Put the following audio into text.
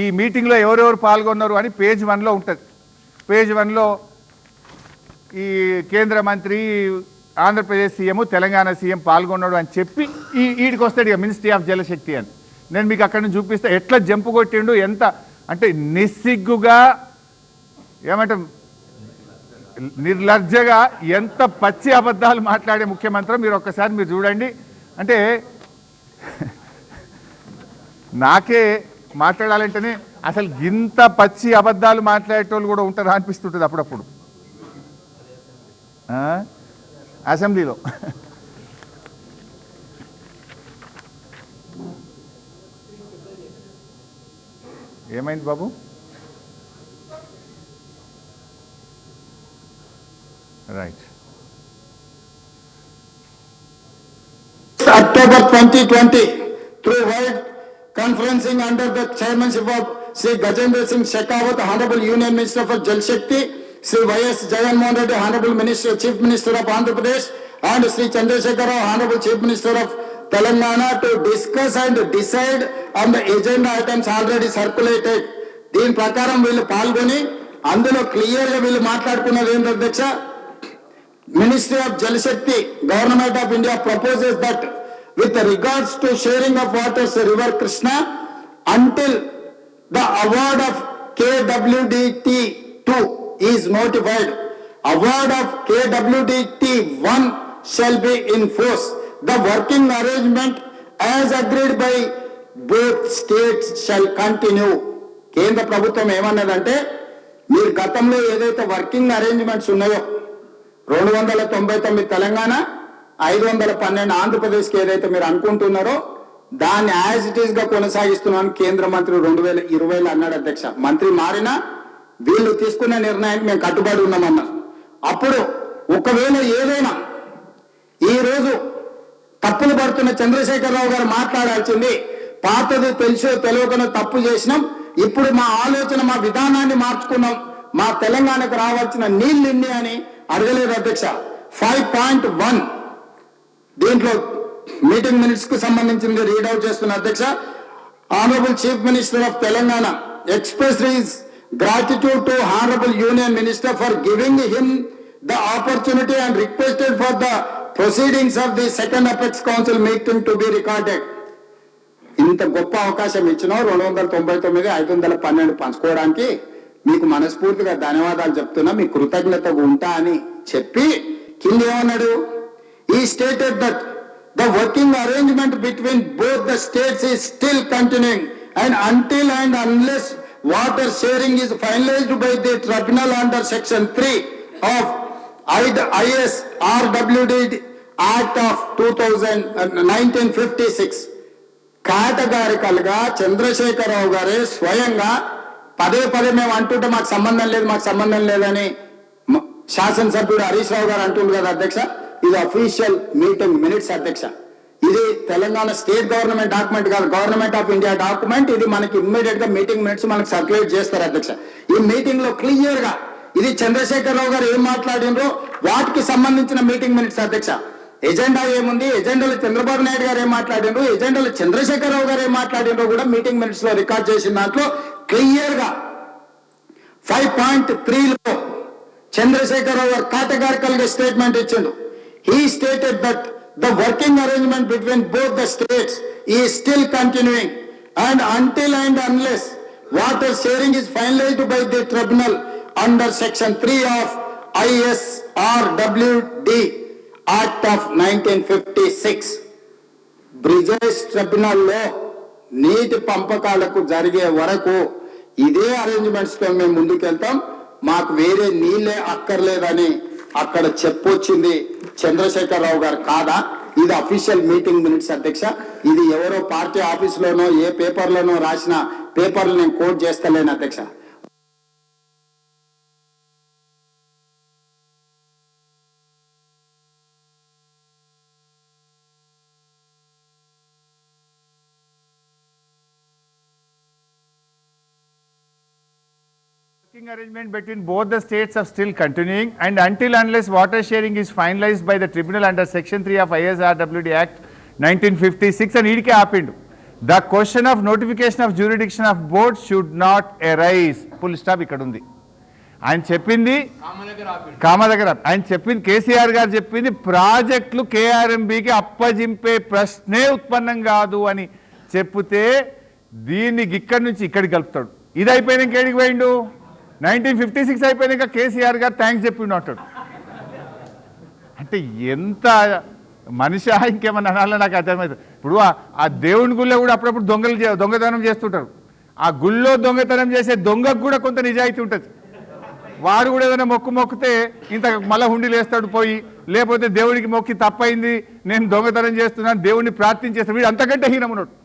ఈ మీటింగ్లో ఎవరెవరు పాల్గొన్నారు అని పేజ్ వన్లో ఉంటుంది. పేజ్ వన్లో ఈ కేంద్ర మంత్రి ఆంధ్రప్రదేశ్ సీఎం తెలంగాణ సీఎం పాల్గొన్నాడు అని చెప్పి ఈ వీడికి వస్తాడు ఇక మినిస్ట్రీ ఆఫ్ జలశక్తి అని. నేను మీకు అక్కడ నుంచి చూపిస్తే ఎట్లా జంపు కొట్టిండు ఎంత అంటే నిస్సిగ్గుగా ఏమంటే నిర్లజ్జగా ఎంత పచ్చి అబద్ధాలు మాట్లాడే ముఖ్యమంత్రి మీరు ఒక్కసారి మీరు చూడండి. అంటే నాకే మాట్లాడాలంటేనే అసలు ఇంత పచ్చి అబద్ధాలు మాట్లాడేటోళ్ళు కూడా ఉంటారా అనిపిస్తుంటుంది అప్పుడప్పుడు. ఆ? అసెంబ్లీలో. ఏమైంది బాబు? Right. October 2020 through World Conferencing under the chairmanship of Sri Gajendra Singh Shekhawat, Honorable Union Minister for Jal Shakti, Sri Y.S. Jagan Mohan Reddy, Honorable Minister, Chief Minister of Andhra Pradesh, and Sri Chandrasekhar Rao, Honorable Chief Minister of Telangana to discuss and decide on the agenda items already circulated. దీని ప్రకారం వీళ్ళు పాల్గొని అందులో క్లియర్గా వీళ్ళు మాట్లాడుకున్నది ఏంటి అధ్యక్ష Ministry of Jal Shakti, Government of India proposes that with regards to sharing of waters river Krishna until the award of KWDT two is notified award of KWDT one shall be in force the working arrangement as agreed by both states shall continue కేంద్ర ప్రభుత్వం ఏమన్నదంటే మీరు గతంలో ఏదైతే working arrangements ఉన్నాయో రెండు వందల తొంభై తొమ్మిది తెలంగాణ ఐదు వందల పన్నెండు ఆంధ్రప్రదేశ్కి ఏదైతే మీరు అనుకుంటున్నారో దాన్ని యాజ్ ఇట్ ఈస్గా కొనసాగిస్తున్నామని కేంద్ర మంత్రి రెండు వేల ఇరవైలో అన్నాడు అధ్యక్ష. మంత్రి మారినా వీళ్ళు తీసుకున్న నిర్ణయానికి మేము కట్టుబడి ఉన్నామన్నారు. అప్పుడు ఒకవేళ ఏదైనా ఈ రోజు తప్పులు పడుతున్న చంద్రశేఖరరావు గారు మాట్లాడాల్సింది పాతది తెలిసో తెలియకనో తప్పు చేసినాం ఇప్పుడు మా ఆలోచన మా విధానాన్ని మార్చుకున్నాం మా తెలంగాణకు రావాల్సిన నీళ్ళు ఇన్ని అని అడగలేదు అధ్యక్ష. ఫైవ్ పాయింట్ వన్ దీంట్లో మీటింగ్ మినిట్స్కు సంబంధించింది రీడౌట్ చేస్తున్న అధ్యక్ష honourable chief minister of Telangana expresses gratitude to honourable union minister for giving him the opportunity and requested for the proceedings of the second apex council meeting to be recorded ఇంత గొప్ప అవకాశం ఇచ్చినా రెండు వందల తొంభై తొమ్మిది ఐదు వందల పన్నెండు పంచుకోవడానికి మీకు మనస్ఫూర్తిగా ధన్యవాదాలు చెప్తున్నా మీ కృతజ్ఞతగా ఉంటా అని చెప్పి కింద ఏమన్నాడు? He stated that the working arrangement between both the states is still continuing and until and unless water sharing is finalized by the tribunal under section three of IS RWD act of two thousand nineteen fifty six కేటగారికల్గా Chandrasekhara Rao గారే స్వయంగా పదే పదే మేము అంటుంటే మాకు సంబంధం లేదు మాకు సంబంధం లేదని శాసనసభ్యుడు హరీష్ రావు గారు అంటుండ్రు కదా అధ్యక్ష. ఇది అఫీషియల్ మీటింగ్ మినిట్స్ అధ్యక్ష. ఇది తెలంగాణ స్టేట్ గవర్నమెంట్ డాక్యుమెంట్ కాదు గవర్నమెంట్ ఆఫ్ ఇండియా డాక్యుమెంట్ ఇది మనకి ఇమ్మీడియట్గా మీటింగ్ మినిట్స్ మనకి సర్క్యులేట్ చేస్తారు అధ్యక్ష. ఈ మీటింగ్లో క్లియర్గా ఇది చంద్రశేఖరరావు గారు ఏం మాట్లాడినరో వాటికి సంబంధించిన మీటింగ్ మినిట్స్ అధ్యక్ష. ఎజెండా ఏముంది? ఎజెండాలో చంద్రబాబు నాయుడు గారు ఏం మాట్లాడిండ్రు ఎజెండాలో చంద్రశేఖరరావు గారు ఏం మాట్లాడిండ్రో కూడా మీటింగ్ మినిట్స్లో రికార్డ్ చేసిన దాంట్లో క్లియర్గా ఫైవ్ పాయింట్ త్రీలో చంద్రశేఖరరావు గారు కేటగారికల్గా స్టేట్మెంట్ ఇచ్చిండు. He stated that the working arrangement between both the states is still continuing and until and unless water sharing is finalized by the tribunal under section three of ISRWD act of nineteen fifty six Brijesh ట్రిబ్యునల్లో నీటి పంపకాలకు జరిగే వరకు ఇదే అరేంజ్మెంట్స్తో మేము ముందుకెళ్తాం. మాకు వేరే నీళ్ళే అక్కర్లేదని అక్కడ చెప్పొచ్చింది. చంద్రశేఖరరావు గారు కాదా? ఇది అఫీషియల్ మీటింగ్ మినిట్స్ అధ్యక్ష. ఇది ఎవరో పార్టీ ఆఫీస్ లోనో ఏ పేపర్లోనో రాసిన పేపర్లు నేను కోట్ చేస్తలేను అధ్యక్ష. Working arrangement between both the states are still continuing. And until unless water sharing is finalized by the tribunal under section 3 of ISRWD Act 1956 అని ఈడికే ఆపిండు the question of notification of jurisdiction of board should not arise full stop ఇక్కడ ఉంది ఆయన చెప్పింది కామ దగ్గర ఆయన చెప్పింది కేసీఆర్ గారు చెప్పింది ప్రాజెక్టులు కేఆర్ఎంబికి అప్పజింపే ప్రశ్నే ఉత్పన్నం కాదు అని చెప్తే దీన్ని ఇక్కడి నుంచి ఇక్కడికి కలుపుతాడు. ఇది అయిపోయినాక ఏడికి పోయిండు? నైన్టీన్ ఫిఫ్టీ సిక్స్ అయిపోయినాక కేసీఆర్ గారు థ్యాంక్స్ చెప్పిండు అంటాడు. అంటే ఎంత మనిషి ఇంకేమన్నా అనాలో నాకు అర్థమవుతుంది ఇప్పుడు ఆ- ఆ దేవుని గుళ్ళో కూడా అప్పుడప్పుడు దొంగలు చే- దొంగతనం చేస్తుంటారు. ఆ గుళ్ళో దొంగతనం చేసే దొంగకు కూడా కొంత నిజాయితీ ఉంటుంది. వాడు కూడా ఏదైనా మొక్కు మొక్కితే ఇంత మళ్ళా హుండీలు వేస్తాడు పోయి లేకపోతే దేవుడికి మొక్కి తప్పైంది నేను దొంగతనం చేస్తున్నాను దేవుడిని ప్రార్థించేస్తాను వీడు అంతకంటే హీనమున్నాడు.